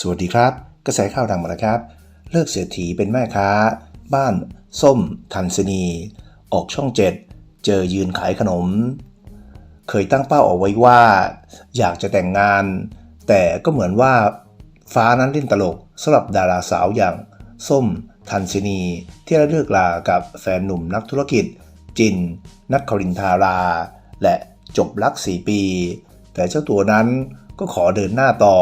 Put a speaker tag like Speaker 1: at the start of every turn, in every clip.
Speaker 1: สวัสดีครับ กระแสข่าวดังมาแล้วครับ เลิกเสียถีเป็นแม่ค้า บ้าน ส้ม ทันสนี ออกช่องเจ็ดเจอยืนขายขนม เคยตั้งเป้าเอาไว้ว่า อยากจะแต่งงาน แต่ก็เหมือนว่าฟ้านั้นเล่นตลกสำหรับดาราสาวอย่าง ส้ม ทันสนี ที่ได้เลิกลากับแฟนหนุ่มนักธุรกิจ จิน นัทครินทารา และจบรัก 4 ปี แต่เจ้าตัวนั้นก็ขอเดินหน้าต่อ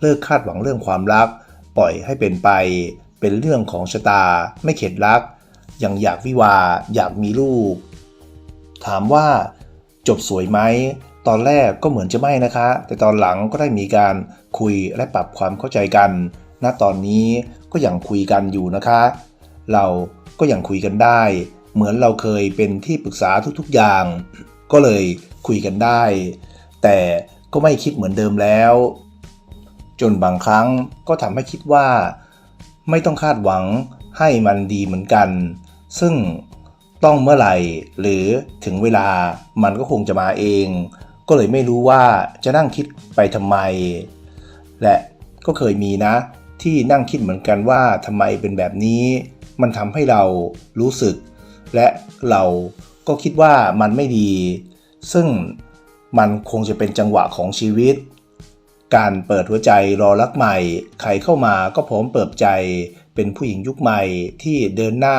Speaker 1: เลิกคาดหวังเรื่องความรัก ปล่อยให้เป็นไป เป็นเรื่องของชะตา ไม่เข็ดรัก ยังอยากวิวาอยากมีลูก ถามว่าจบสวยไหมตอนแรกก็เหมือนจะไม่นะคะ แต่ตอนหลังก็ได้มีการคุยและปรับความเข้าใจกัน ณ ตอนนี้ก็ยังคุยกันอยู่นะคะ เราก็ยังคุยกันได้ เหมือนเราเคยเป็นที่ปรึกษาทุกๆอย่าง ก็เลยคุยกันได้ แต่ก็ไม่คิดเหมือนเดิมแล้ว จนบางครั้งก็ทำให้คิดว่า ไม่ต้องคาดหวังให้มันดีเหมือนกัน ซึ่งต้องเมื่อไหร่หรือถึงเวลามันก็คงจะมาเอง ก็เลยไม่รู้ว่าจะนั่งคิดไปทำไม และก็เคยมีนะ ที่นั่งคิดเหมือนกันว่าทำไมเป็นแบบนี้ มันทำให้เรารู้สึก และเราก็คิดว่ามันไม่ดี ซึ่ง มันคงจะเป็นจังหวะของชีวิต การเปิดหัวใจรอรักใหม่ ใครเข้ามาก็พร้อมเปิดใจ เป็นผู้หญิงยุคใหม่ที่เดินหน้า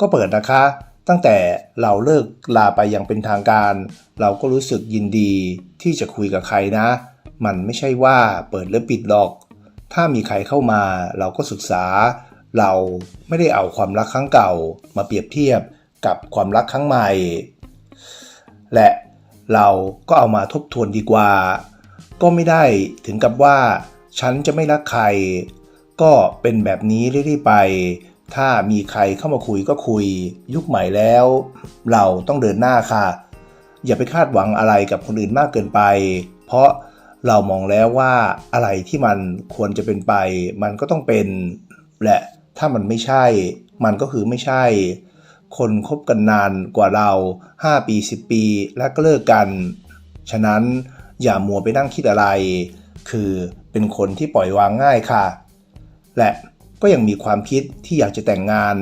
Speaker 1: ก็เปิดนะคะ ตั้งแต่เราเลิกลาไปอย่างเป็นทางการ เราก็รู้สึกยินดีที่จะคุยกับใครนะ มันไม่ใช่ว่าเปิดแล้วปิดหรอก ถ้ามีใครเข้ามาเราก็ศึกษา เราไม่ได้เอาความรักครั้งเก่ามาเปรียบเทียบกับความรักครั้งใหม่ และ เราก็เอามาทบทวนดีกว่า ก็ไม่ได้ถึงกับว่า ฉันจะไม่รักใคร ก็เป็นแบบนี้เรื่อยๆไป ถ้ามีใครเข้ามาคุยก็คุย ยุคใหม่แล้ว เราต้องเดินหน้าค่ะ อย่าไปคาดหวังอะไรกับคนอื่นมากเกินไป เพราะเรามองแล้วว่าอะไรที่มันควรจะเป็นไป มันก็ต้องเป็น และถ้ามันไม่ใช่ มันก็คือไม่ใช่ คนคบกันนานกว่าเรา 5 ปี 10 ปีแล้วก็เลิกกัน ฉะนั้นอย่ามัวไปนั่งคิดอะไร คือเป็นคนที่ปล่อยวางง่ายค่ะ และก็ยังมีความคิดที่อยากจะแต่งงาน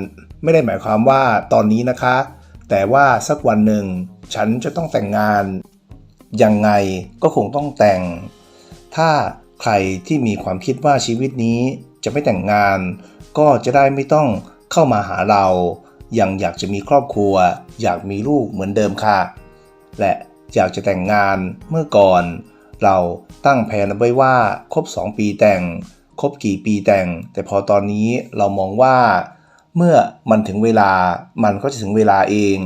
Speaker 1: ไม่ได้หมายความว่าตอนนี้นะคะ แต่ว่าสักวันหนึ่ง ฉันจะต้องแต่งงาน ยังไงก็คงต้องแต่ง ถ้าใครที่มีความคิดว่าชีวิตนี้จะไม่แต่งงาน ก็จะได้ไม่ต้องเข้ามาหาเรา ยังอยากจะมีครอบครัว อยากมีลูกเหมือนเดิมค่ะ และอยากจะแต่งงานเมื่อก่อน เราตั้งแผนเอาไว้ว่าครบ 2 ปีแต่ง ครบกี่ปีแต่ง แต่พอตอนนี้เรามองว่า เมื่อมันถึงเวลามันก็จะถึงเวลาเอง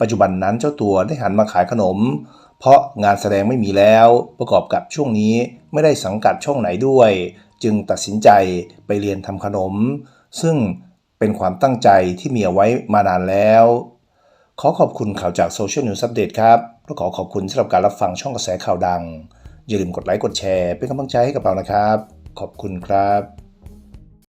Speaker 1: ปัจจุบันนั้นเจ้าตัวได้หันมาขายขนม เพราะงานแสดงไม่มีแล้วประกอบกับช่วงนี้ไม่ได้สังกัดช่องไหนด้วย จึงตัดสินใจไปเรียนทำขนม ซึ่ง เป็นความตั้งใจที่มีเอาไว้มานานแล้ว ขอขอบคุณข่าวจากโซเชียลนิวส์อัปเดตครับและขอขอบคุณสำหรับการรับฟังช่องกระแสข่าวดัง อย่าลืมกดไลค์กดแชร์ เป็นกำลังใจให้กับเรานะครับ ขอบคุณครับ